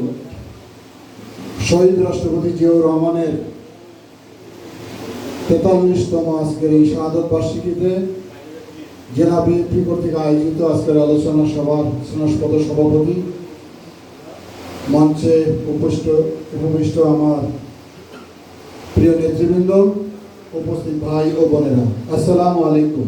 করেন শহীদ রাষ্ট্রপতি জিয়াউর রহমানের তেতাল্লিশতম আজকের এই শাহাদত বার্ষিকীতে জেলা বিএনপি কর্তৃক আয়োজিত আজকের আলোচনা সভার স্নাস্পদ সভাপতি মঞ্চে উপস্থিত, উপবিষ্ট আমার প্রিয় নেতৃবৃন্দ, উপস্থিত ভাই ও বোনেরা, আসসালামু আলাইকুম।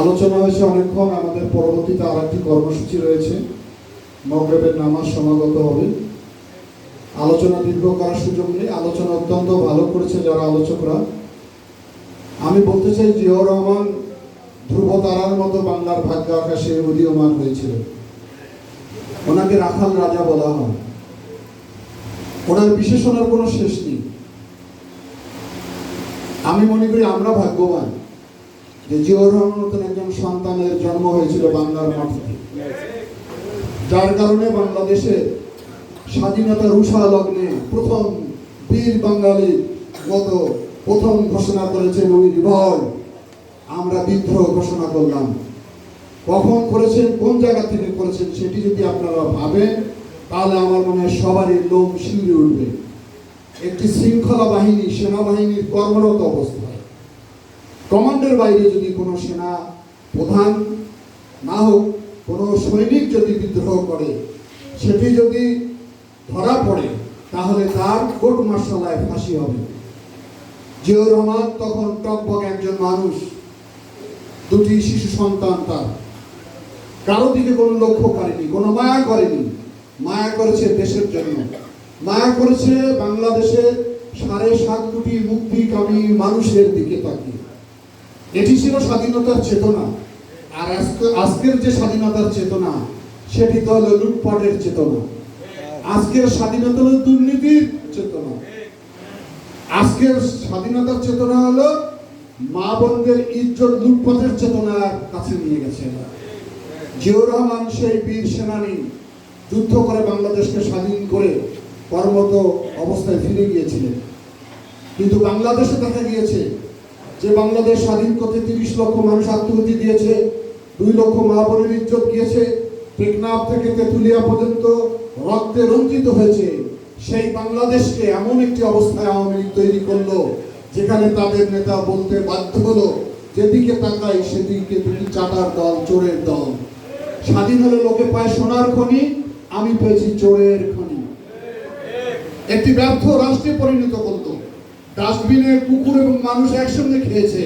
আলোচনা হয়েছে অনেকক্ষণ, আমাদের পরবর্তীতে আর একটি কর্মসূচি রয়েছে। মগরেবের নামাজ সমাগত হবে। আলোচনা দীর্ঘ করার সুযোগ নেই? আলোচনা অত্যন্ত ভালো করেছে যারা আলোচকরা। আমি বলতে চাই, জিয়াউর রহমান ধ্রুব তারার মতো বাংলার ভাগ্য আকাশে উদীয়মান হয়েছিল ওনাকে রাখাল রাজা বলা হয়। ওনার বিশেষণের কোনো শেষ নেই। আমি মনে করি আমরা ভাগ্যবান যে জিয়াউর রহমান মতন একজন সন্তানের জন্ম হয়েছিল বাংলার মাটিতে যার কারণে বাংলাদেশে স্বাধীনতার উষা লগ্নে প্রথম বীর বাঙালি গত প্রথম ঘোষণা করেছেন ভয় আমরা বিদ্রোহ ঘোষণা করলাম। কখন করেছেন, কোন জায়গা থেকে করেছেন সেটি যদি আপনারা ভাবেন, তাহলে আমার মনে হয় সবারই লোম শিউরে উঠবে। একটি শৃঙ্খলা বাহিনী, সেনাবাহিনীর কর্মরত অবস্থায় কমান্ডের বাইরে যদি কোনো সেনা প্রধান না হোক কোনো সৈনিক যদি বিদ্রোহ করে, সেটি যদি ধরা পড়ে, তাহলে তার কোর্ট মার্শালায় ফাঁসি হবে। জিয়র রহমান তখন টকবক একজন মানুষ, দুটি শিশু সন্তান তার। কারও দিকে কোনো লক্ষ্য করেনি, কোনো মায়া করেনি। মায়া করেছে দেশের জন্য। মায়া করেছে বাংলাদেশে সাড়ে সাত কোটি মুক্তিকামী মানুষের দিকে তাকিয়ে। এটি ছিল স্বাধীনতার চেতনা। আর আজকে- আজকের যে স্বাধীনতার চেতনা, সেটি তো হলো লুটপাটের চেতনা। আজকের স্বাধীনতা হলো দুর্নীতির চেতনা। আজকের স্বাধীনতার চেতনা হলো মা বোনদের ইজ্জত লুটপাটের চেতনার কাছে নিয়ে গেছে। জিয়াউর রহমান সেই বীর সেনানী যুদ্ধ করে বাংলাদেশকে স্বাধীন করে কর্মরত অবস্থায় ফিরে গিয়েছিলেন। কিন্তু বাংলাদেশে দেখা গিয়েছে যে বাংলাদেশ স্বাধীন করতে তিরিশ লক্ষ মানুষ আত্মহতি দিয়েছে। দুই লক্ষ মা বোনের ইজ্জত গিয়েছে। টেকনাফ থেকে তেঁতুলিয়া পর্যন্ত রক্তে রঞ্জিত হয়েছে। সেই বাংলাদেশকে এমন একটি অবস্থায় আওয়ামী লীগ তৈরি করল, যেখানে তাদের নেতা বলতে বাধ্য হলো, যেদিকে তাকাই সেদিকে দুটি চাটার দল, চোরের দল। স্বাধীন হলে লোকে পায় সোনার খনি, আমি পেয়েছি চোরের খনি। একটি ব্যর্থ রাষ্ট্রে পরিণত করতো ডাস্টবিনে কুকুর এবং মানুষ একসঙ্গে খেয়েছে।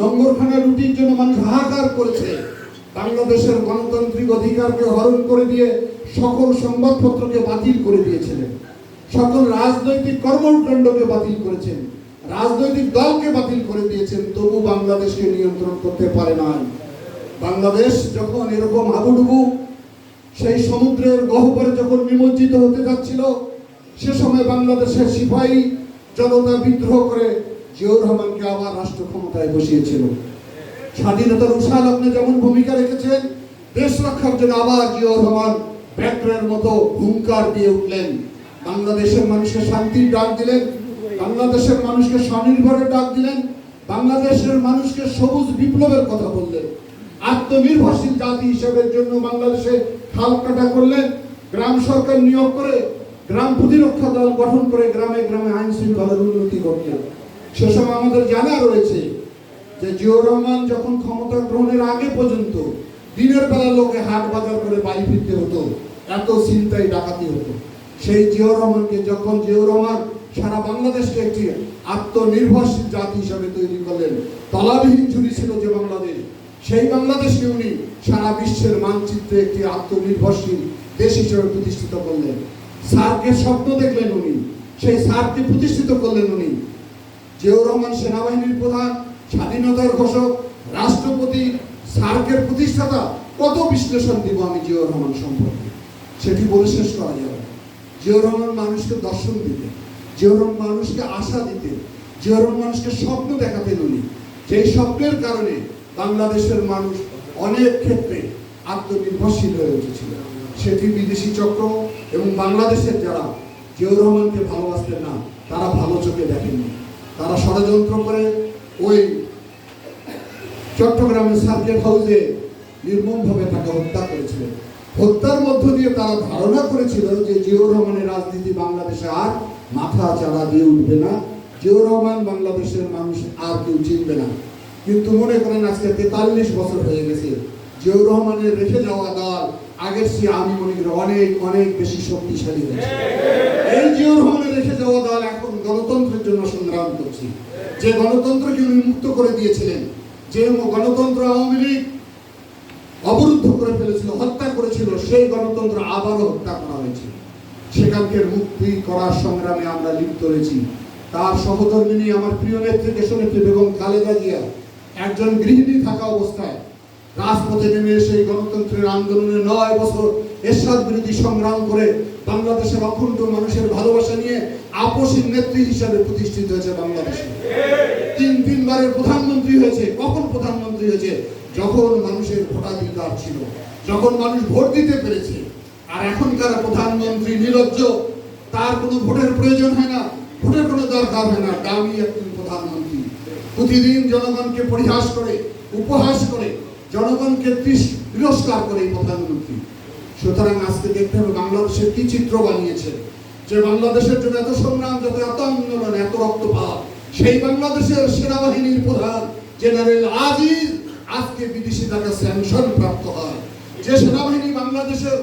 নম্বরখানা রুটির জন্য মানুষ হাহাকার করেছে। বাংলাদেশের গণতান্ত্রিক অধিকারকে হরণ করে দিয়ে সকল সংবাদপত্রকে বাতিল করে দিয়েছিলেন। সকল রাজনৈতিক কর্মকাণ্ডকে বাতিল করেছেন। রাজনৈতিক দলকে বাতিল করে দিয়েছেন, তবু বাংলাদেশকে নিয়ন্ত্রণ করতে পারে নাই। বাংলাদেশ যখন এরকম হাবুডুবু সেই সমুদ্রের গহ্বরে যখন নিমজ্জিত হতে যাচ্ছিল, সে সময় বাংলাদেশের সিপাহী জনতা বিদ্রোহ করে জিয়াউর রহমানকে আবার রাষ্ট্র ক্ষমতায় বসিয়েছিল। স্বাধীনতার উষা লগ্নে যেমন ভূমিকা রেখেছেন, দেশ রক্ষার জন্য আবার জিয়াউর রহমান ব্যাটরের মতো হুঙ্কার দিয়ে উঠলেন। বাংলাদেশের মানুষকে শান্তির ডাক দিলেন, বাংলাদেশের মানুষকে স্বনির্ভরের ডাক দিলেন, বাংলাদেশের মানুষকে সবুজ বিপ্লবের কথা বললেন। আত্মনির্ভরশীল জাতি হিসেবের জন্য বাংলাদেশে খাল কাটা করলেন, গ্রাম সরকার নিয়োগ করে গ্রাম প্রতিরক্ষা দল গঠন করে গ্রামে গ্রামে আইন শৃঙ্খলার উন্নতি করলেন সে সময় আমাদের জানা রয়েছে যে জিয়াউর রহমান যখন ক্ষমতা গ্রহণের আগে পর্যন্ত দিনের বেলা লোকে হাট বাজার করে বাড়ি ফিরতে হতো, এত চিন্তায় ডাকাতি হতো। সেই জিয়াউর রহমানকে যখন জিয়াউর রহমান সারা বাংলাদেশকে একটি আত্মনির্ভরশীল জাতি হিসাবে তৈরি করলেন, তলাবিহীন ঝুড়ি ছিল যে বাংলাদেশ, সেই বাংলাদেশকে উনি সারা বিশ্বের মানচিত্রে একটি আত্মনির্ভরশীল দেশ হিসেবে প্রতিষ্ঠিত করলেন। সার্কের স্বপ্ন দেখলেন উনি, সেই সার্ককে প্রতিষ্ঠিত করলেন উনি। জিয়াউর রহমান সেনাবাহিনীর প্রধান স্বাধীনতার ঘোষক, রাষ্ট্রপতি সার্কের প্রতিষ্ঠাতা, কত বিশ্লেষণ দিব আমি জিয়াউর রহমান সম্পর্কে? সেটি বলে শেষ করা যাবে না। জিয়াউর রহমান মানুষকে দর্শন দিতে রহমান মানুষকে আশা দিতে রহমান মানুষকে স্বপ্ন দেখাতেন উনি। সেই স্বপ্নের কারণে বাংলাদেশের মানুষ অনেক ক্ষেত্রে আত্মনির্ভরশীল হয়ে উঠেছিল। সেটি বিদেশি চক্র এবং বাংলাদেশের যারা জিয়াউর রহমানকে ভালোবাসতেন না, তারা ভালো চোখে দেখেননি। তারা ষড়যন্ত্র করে ওই চট্টগ্রামের সার্কেট হাউসে নির্মমভাবে তাকে হত্যা করেছিলেন হত্যার মধ্য দিয়ে তারা ধারণা করেছিল যে জিয়াউর রহমানের রাজনীতি বাংলাদেশে আর মাথা চাড়া দিয়ে উঠবে না। জিয়াউর রহমান বাংলাদেশের মানুষ আর কেউ চিনবে না। কিন্তু মনে করেন আজকে তেতাল্লিশ বছর হয়ে গেছে। জিয়াউর রহমানের রেখে যাওয়া দল আগের চেয়ে আমি মনে করি অনেক অনেক বেশি শক্তিশালী হয়েছে। এই জিয়াউর রহমানের রেখে যাওয়া দল এখন গণতন্ত্রের জন্য সংগ্রাম করছে। যে গণতন্ত্রকে উনি মুক্ত করে দিয়েছিলেন, যে গণতন্ত্র আওয়ামী লীগ অবরুদ্ধ করে ফেলেছিল, হত্যা করেছিল, সেই গণতন্ত্র আবারও হত্যা করা হয়েছে। সেখানকার মুক্তি করার সংগ্রামে আমরা লিপ্ত হয়েছি তার সহধর্মিনী আমার প্রিয় নেত্রী দেশনেত্রী বেগম খালেদা জিয়া, একজন গৃহিণী থাকা অবস্থায় রাজপথে নেমে এসে এই গণতন্ত্রের আন্দোলনে নয় বছর এরশাদ বিরোধী সংগ্রাম করে বাংলাদেশের অখণ্ড মানুষের ভালোবাসা নিয়ে আপসীর নেত্রী হিসাবে প্রতিষ্ঠিত হয়েছে বাংলাদেশে। তিন, তিনবারের প্রধানমন্ত্রী হয়েছে, কখন প্রধানমন্ত্রী হয়েছে? যখন মানুষের ভোটাধিকার ছিল, যখন মানুষ ভোট দিতে পেরেছে। আর এখনকার প্রধানমন্ত্রী নির্লজ্জ তার কোনো ভোটের প্রয়োজন হয় না, ভোটের কোনো দরকার হয় না, দামি একজন প্রধানমন্ত্রী। প্রতিদিন জনগণকে পরিহাস করে, উপহাস করে, জনগণকে তিরস্কার করে প্রধানমন্ত্রী। সুতরাং আজকে দেখতে হবে বাংলাদেশের কি চিত্র বানিয়েছে যে বাংলাদেশের জন্য এত সংগ্রাম, যত এত আন্দোলন, এত রক্তপাত, সেই বাংলাদেশের সেনাবাহিনীর প্রধান জেনারেল আজিজ আজকে বিদেশি তাকে স্যাংশন প্রাপ্ত হয়। যে সেনাবাহিনী বাংলাদেশের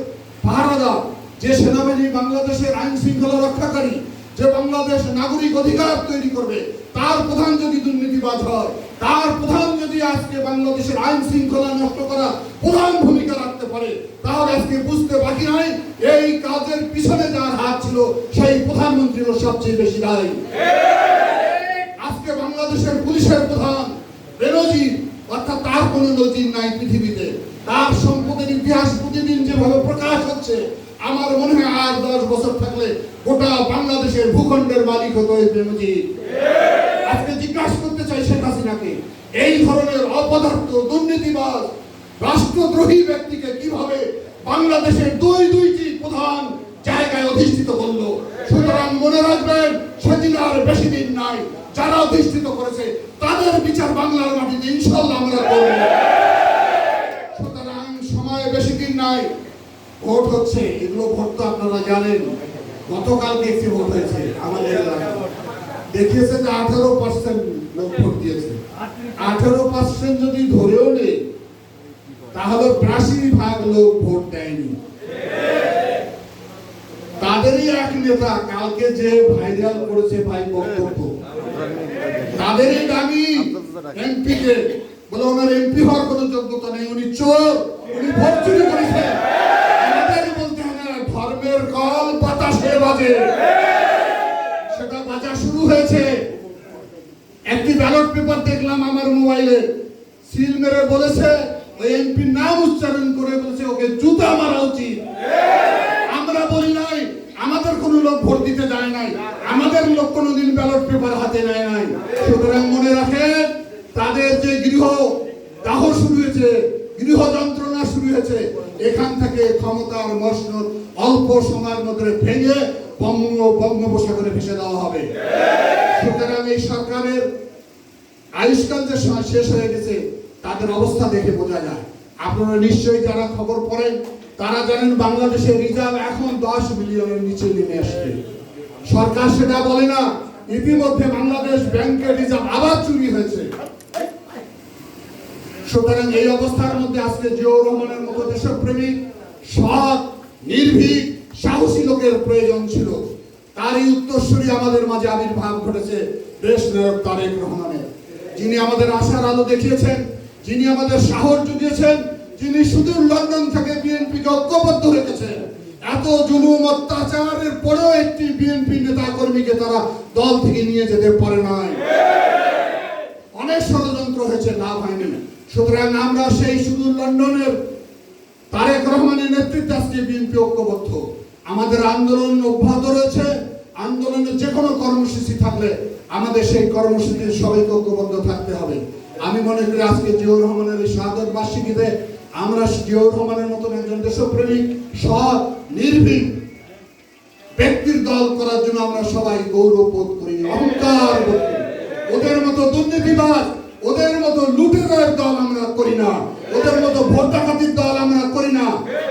পাহারাদার, যে সেনাবাহিনী বাংলাদেশের আইন শৃঙ্খলা রক্ষাকারী, যে বাংলাদেশ নাগরিক অধিকার তৈরি করবে, তার প্রধান যদি দুর্নীতিবাজ হয়, তার প্রধান যদি আজকে বাংলাদেশের আইন শৃঙ্খলা নষ্ট করা প্রধান ভূমিকা রাখতে পারে। তাহলে আজকে বুঝতে বাকি নাই এই কাজের পিছনে যার হাত ছিল, সেই প্রধানমন্ত্রীর সবচেয়ে বেশি দায়ী। আজকে বাংলাদেশের পুলিশের প্রধান বেনজির, অর্থাৎ তার কোনো নজির নাই পৃথিবীতে। তার সম্পদের ইতিহাস প্রতিদিন যেভাবে প্রকাশ হচ্ছে, আমার মনে হয় আর দশ বছর থাকলে গোটা বাংলাদেশের ভূখণ্ডের মালিক হতো এই বেনজির। আজকে জিজ্ঞাসা করতে চাই শেখ হাসিনাকে, এই ধরনের অপদার্থ দুর্নীতিবাজ রাষ্ট্রদ্রোহী ব্যক্তিকে কীভাবে বাংলাদেশের দুই দুইটি প্রধান জায়গায় অধিষ্ঠিত করল? সুতরাং মনে রাখবেন, সেদিন আর বেশি দিন নাই। যারা অধিষ্ঠিত করেছে, তাদের বিচার বাংলার মাটিতে ইনশাল্লাহ আমরা করব। সুতরাং সময় বেশি দিন নাই। ভোট হচ্ছে, এগুলো ভোট তো আপনারা জানেন। ভোট হয়েছে, আমাদের এলাকায়। দেখিয়েছে যে আঠারো পার্সেন্ট লোক ভোট দিয়েছে। আঠারো পার্সেন্ট যদি ধরেও তাহলে ভাগ লোক ভোট দেয়নি। তাদেরই এক নেতা কালকে যে ভাইরাল করেছে ভাই বক্তব্য, তাদেরই দামি এমপি কে বলে ওনার এমপি হওয়ার কোনো যোগ্যতা নেই, উনি চোর, উনি ভোট চুরি করেছেন আমাদের বলতে হবে, ধর্মের কল বাতাসে বাজে। সেটা বাজা শুরু হয়েছে। একটি ব্যালট পেপার দেখলাম আমার মোবাইলে, সিল মেরে বলেছে ওই এমপির নাম উচ্চারণ করে বলেছে, ওকে জুতা মারা উচিত। আমরা বলি নাই, আমাদের কোনো লোক ভোট দিতে যায় নাই, আমাদের লোক কোনোদিন ব্যালট পেপার হাতে নেয় নাই। সুতরাং মনে রাখেন, তাদের যে গৃহ, দাহ শুরু হয়েছে, গৃহ যন্ত্রণা শুরু হয়েছে, এখান থেকে ক্ষমতার মসনদ অল্প সময়ের মধ্যে ভেঙে বঙ্গ, বঙ্গোপসাগরে ভেসে দেওয়া হবে। সুতরাং এই সরকারের আয়ুষ্কাল যে শেষ হয়ে গেছে তাদের অবস্থা দেখে বোঝা যায়। আপনারা নিশ্চয়ই যারা খবর পড়েন, তারা জানেন বাংলাদেশের রিজার্ভ এখন দশ মিলিয়নের নিচে নেমে আসছে। সরকার সেটা বলে না, ইতিমধ্যে বাংলাদেশ ব্যাংকের রিজার্ভ আবার চুরি হয়েছে। সুতরাং এই অবস্থার মধ্যে আজকে জিয়াউর রহমানের মতো দেশপ্রেমিক, সৎ, নির্ভীক, সাহসী লোকের প্রয়োজন ছিল। তারই উত্তরসূরি আমাদের মাঝে আবির্ভাব ঘটেছে দেশ নায়ক তারেক রহমানের। যিনি আমাদের আশার আলো দেখিয়েছেন যিনি আমাদের সাহস জুগিয়েছেন, যিনি সুদূর লন্ডন থেকে বিএনপিকে ঐক্যবদ্ধ রেখেছেন, এত জুলুম অত্যাচারের পরেও একটি বিএনপি নেতা কর্মীকে তারা দল থেকে নিয়ে যেতে পারে নাই। অনেক ষড়যন্ত্র হয়েছে লাভ হয়নি সুতরাং আমরা সেই সুদূর লন্ডনের তারেক রহমানের নেতৃত্বে আজকে বিএনপি ঐক্যবদ্ধ। আমাদের আন্দোলন অব্যাহত রয়েছে। আন্দোলনের যে কোনো কর্মসূচি থাকলে আমাদের সেই কর্মসূচিতে সবাইকে ঐক্যবদ্ধ থাকতে হবে। আমি মনে করি আজকে জিয়াউর রহমানের এই শাহাদত বার্ষিকীতে আমরা জিয়াউর রহমানের মতন একজন দেশপ্রেমিক, সৎ, নির্ভীক ব্যক্তির দল করার জন্য আমরা সবাই গৌরব বোধ করি, অহংকার বোধ ওদের মতো দুর্নীতিবাজ, ওদের মতো লুটেরার দল আমরা করি না। ওদের মতো ভোট ডাকাতির দল আমরা করি না।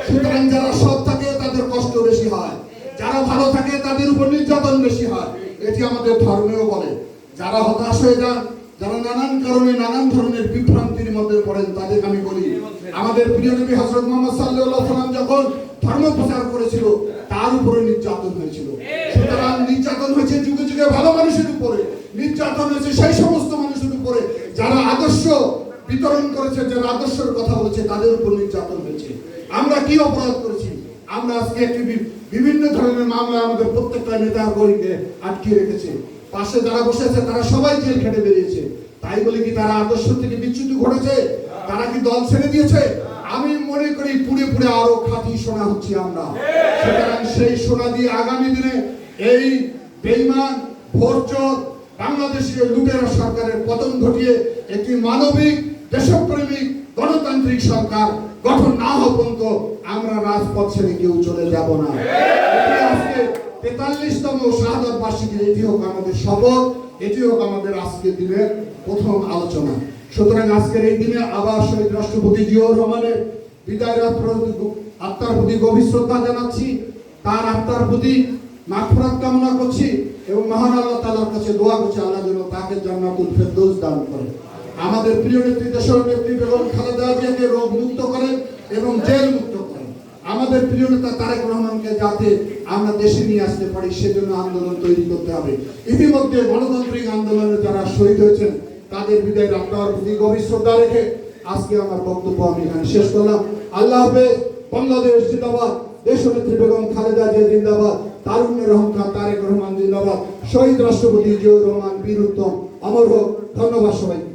সুতরাং যারা সৎ থাকে, তাদের কষ্ট বেশি হয়। যারা ভালো থাকে, তাদের উপর নির্যাতন বেশি হয়। এটি আমাদের ধর্মেও বলে। যারা হতাশ হয়ে যান যারা নানান কারণে, নানান ধরনের বিভ্রান্তির মধ্যে পড়েন তাদের আমি বলি, আমাদের প্রিয় নবী হযরত মুহাম্মদ আলাইহি সাল্লাম যখন ধর্ম প্রচার করেছিল, তার উপরে নির্যাতন হয়েছিল। সুতরাং নির্যাতন হয়েছে যুগে যুগে ভালো মানুষের উপরে, নির্যাতন হয়েছে সেই সমস্ত মানুষের উপরে, যারা আদর্শ বিতরণ করেছে, যারা আদর্শের কথা বলেছে, তাদের উপর নির্যাতন হয়েছে। আমরা কি অপরাধ করেছি? আমরা আজকে একটি বিভিন্ন ধরনের মামলা আমাদের প্রত্যেকটা নেতা কর্মীকে আটকে রেখেছে। পাশে যারা বসে আছে তারা সবাই জেল খেটে বেরিয়েছে। তাই বলে কি তারা আদর্শ থেকে বিচ্যুতি ঘটেছে? তারা কি দল ছেড়ে দিয়েছে? আমি মনে করি পুড়ে পুড়ে আরও খাঁটি সোনা হচ্ছি আমরা। সুতরাং সেই সোনা দিয়ে আগামী দিনে এই বেইমান ভোরচর বাংলাদেশের লুটেরা সরকারের পতন ঘটিয়ে একটি মানবিক, দেশপ্রেমিক, গণতান্ত্রিক সরকার গঠন না হওয়া পর্যন্ত আমরা রাজপথ ছেড়ে কেউ চলে যাব না। আজকে তেতাল্লিশতম শাহাদত বার্ষিকীর এটি হোক আমাদের শপথ, এটি হোক আমাদের আজকের দিনের প্রথম আলোচনা। সুতরাং আজকের এই দিনে আবার শহীদ রাষ্ট্রপতি জিয়াউর রহমানের বিদায় আত্মার প্রতি গভীর শ্রদ্ধা জানাচ্ছি, তার আত্মার প্রতি মাগফিরাত কামনা করছি এবং মহান আল্লাহ তাআলার কাছে দোয়া করছি, আল্লাহ যেন তাকে জান্নাতুল ফেরদৌস দান করেন। আমাদের প্রিয় নেত্রী দেশের নেত্রী বেগম খালেদা জিয়াকে রোগ মুক্ত করেন এবং জেল মুক্ত করেন। আমাদের প্রিয় নেতা তারেক রহমানকে যাতে আমরা দেশে নিয়ে আসতে পারি, সেজন্য আন্দোলন তৈরি করতে হবে। ইতিমধ্যে গণতান্ত্রিক আন্দোলনে যারা শহীদ হয়েছেন, তাদের বিদায় আত্মার প্রতি গভীর শ্রদ্ধা রেখে আজকে আমার বক্তব্য আমি এখানে শেষ করলাম। আল্লাহ হাফেজ, বাংলাদেশ জিন্দাবাদ, দেশনেত্রী বেগম খালেদা জিয়া জিন্দাবাদ তারুণ্যের অহংকার তারেক রহমান জিন্দাবাদ, শহীদ রাষ্ট্রপতি জিয়াউর রহমান বীর উত্তম, অমর হোক। ধন্যবাদ সবাইকে।